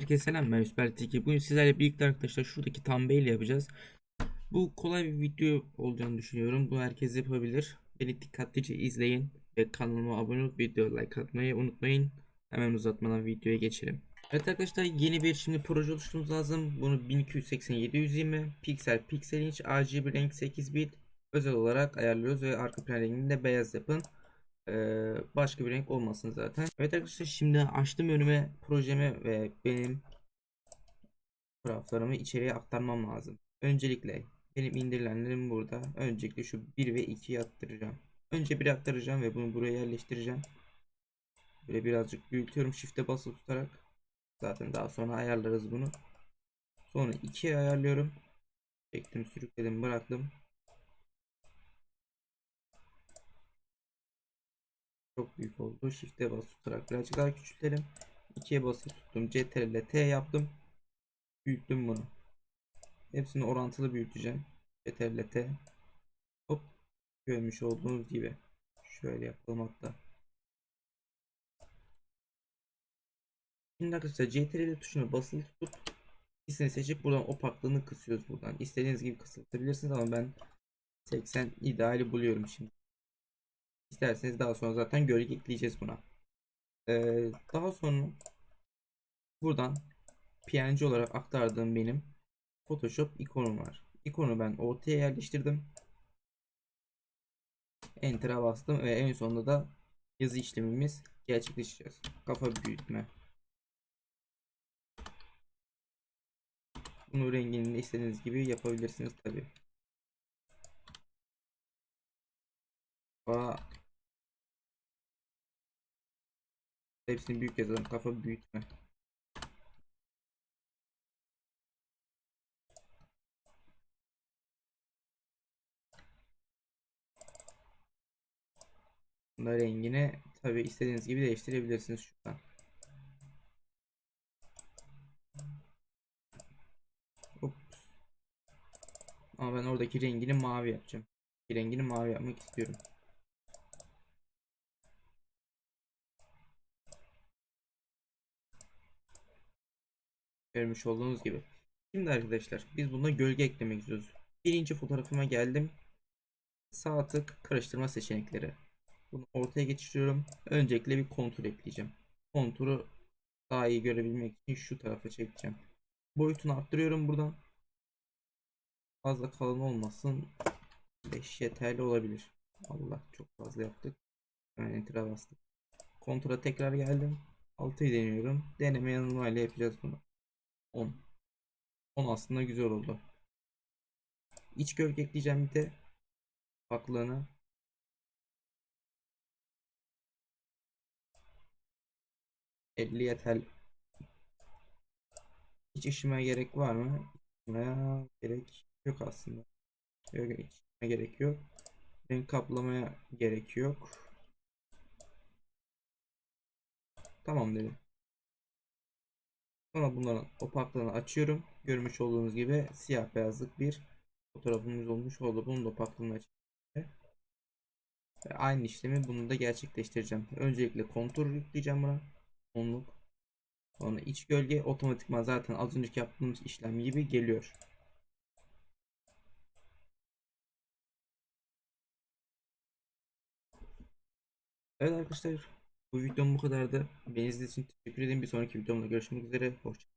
Herkese selam ben Üsper Tilki. Bugün sizlerle birlikte arkadaşlar şuradaki thumbnail yapacağız. Bu kolay bir video olacağını düşünüyorum. Bu herkes yapabilir. Beni dikkatlice izleyin ve kanalıma abone olup video like atmayı unutmayın. Hemen uzatmadan videoya geçelim. Evet arkadaşlar yeni bir şimdi proje oluşturmamız lazım. Bunu 1280 720 piksel piksel inç RGB renk 8 bit özel olarak ayarlıyoruz ve arka plan rengini de beyaz yapın. Ee, başka bir renk olmasın zaten. Evet arkadaşlar şimdi açtım önüme projemi ve benim fotoğraflarımı içeriye aktarmam lazım. Öncelikle benim indirilenlerim burada. Öncelikle şu 1 ve 2'yi attıracağım. Önce 1 aktaracağım ve bunu buraya yerleştireceğim. Böyle birazcık büyütüyorum shift'e basılı tutarak. Zaten daha sonra ayarlarız bunu. Sonra 2'ye ayarlıyorum. Çektim, sürükledim, bıraktım. Çok büyük oldu. Shift'e basılı tutarak birazcık daha küçültelim. 2'ye basılı tuttum. CTRL T yaptım. Büyüttüm bunu. Hepsini orantılı büyüteceğim. CTRL T. Hop. Görmüş olduğunuz gibi. Şöyle yapalım hatta. Şimdi arkadaşlar CTRL tuşuna basılı tutup ikisini seçip buradan opaklığını kısıyoruz buradan. İstediğiniz gibi kısaltabilirsiniz ama ben 80 ideali buluyorum şimdi. İsterseniz daha sonra zaten gölge ekleyeceğiz buna. Ee, daha sonra buradan PNG olarak aktardığım benim Photoshop ikonum var. İkonu ben ortaya yerleştirdim. Enter'a bastım ve en sonunda da yazı işlemimiz gerçekleşeceğiz. Kafa büyütme. Bunu rengini istediğiniz gibi yapabilirsiniz tabi. Kafa Hepsini büyük yazalım. Kafa büyütme. Bunda rengini tabi istediğiniz gibi değiştirebilirsiniz şuradan. Ups. Ama ben oradaki rengini mavi yapacağım. Rengini mavi yapmak istiyorum. Görmüş olduğunuz gibi. Şimdi arkadaşlar biz buna gölge eklemek istiyoruz. Birinci fotoğrafıma geldim. Sağ tık karıştırma seçenekleri. Bunu ortaya geçiriyorum. Öncelikle bir kontur ekleyeceğim. Konturu daha iyi görebilmek için şu tarafa çekeceğim. Boyutunu arttırıyorum buradan. Fazla kalın olmasın. 5 yeterli olabilir. Allah çok fazla yaptık. Hemen enter'a bastım. Kontura tekrar geldim. 6'yı deniyorum. Deneme yanılmayla yapacağız bunu. 10. 10 aslında güzel oldu. İç gölge ekleyeceğim bir de. Baklığını. Elli yeterli. Hiç işime gerek var mı? İşime gerek yok aslında. Yok, hiç gerek yok. Renk kaplamaya gerek yok. Tamam dedim. Sonra bunların opaklığını açıyorum. Görmüş olduğunuz gibi siyah beyazlık bir fotoğrafımız olmuş oldu. Bunun da opaklığını açıyorum. Aynı işlemi bunu da gerçekleştireceğim. Öncelikle kontur yükleyeceğim buna. Onluk. Sonra iç gölge otomatikman zaten az önceki yaptığımız işlem gibi geliyor. Evet arkadaşlar bu videom bu kadardı. Beni izlediğiniz için teşekkür ederim. Bir sonraki videomda görüşmek üzere. Hoşçakalın.